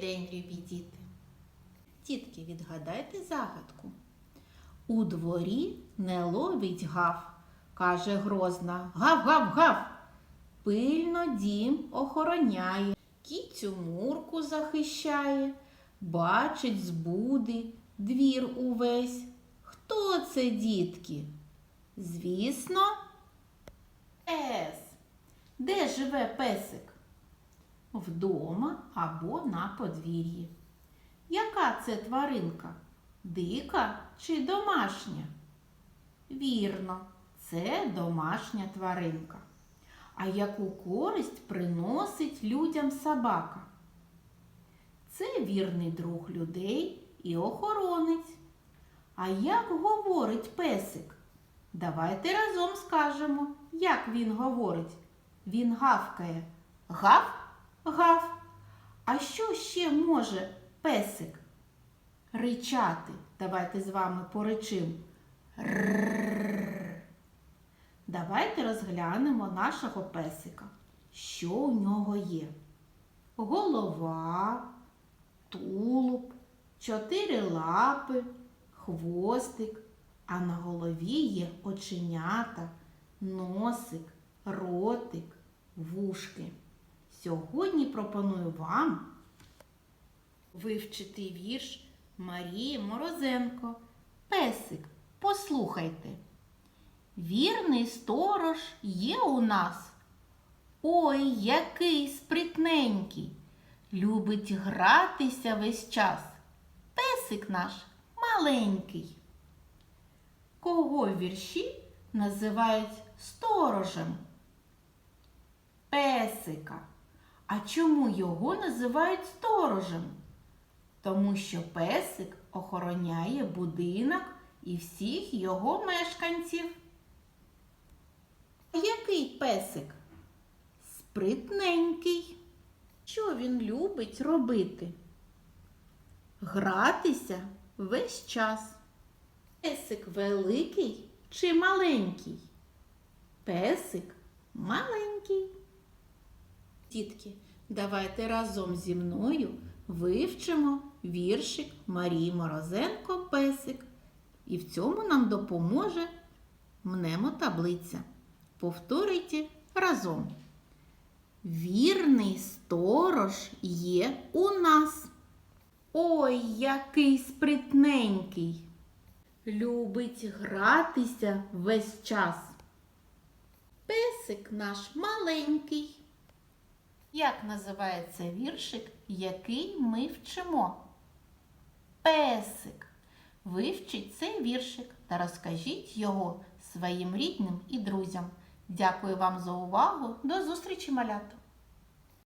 день, любі діти. Тітки, відгадайте загадку. У дворі не ловить гав, каже грозна. Гав, гав, гав. Пильно дім охороняє, кіцю мурку захищає, бачить збуди, двір увесь. Хто це, дітки? Звісно, пес. Де живе песик? Вдома або на подвір'ї. Яка це тваринка? Дика чи домашня? Вірно, це домашня тваринка. А яку користь приносить людям собака? Це вірний друг людей і охоронець. А як говорить песик? Давайте разом скажемо, як він говорить. Він гавкає. Гав, гав. А що ще може песик? Ричати. Давайте з вами поричим. Давайте розглянемо нашого песика. Що у нього є? Голова, тулуб, чотири лапи, хвостик, а на голові є оченята, носик, ротик, вушки. Сьогодні пропоную вам вивчити вірш Марії Морозенко. Песик, послухайте. Вірний сторож є у нас. Ой, який спритненький. Любить гратися весь час. Песик наш маленький. Кого вірші називають сторожем? Песика. А чому його називають сторожем? Тому що песик охороняє будинок і всіх його мешканців. Який песик? Спритненький. Що він любить робити? Гратися весь час. Песик великий чи маленький? Песик маленький. Дітки, давайте разом зі мною вивчимо віршик Марії Морозенко Песик. І в цьому нам допоможе мнемотаблиця. Повторюйте разом. Вірний сторож є у нас. Ой, який спритненький. Любить гратися весь час. Песик наш маленький. Як називається віршик, який ми вчимо? Песик. Вивчіть цей віршик та розкажіть його своїм рідним і друзям. Дякую вам за увагу. До зустрічі, малята!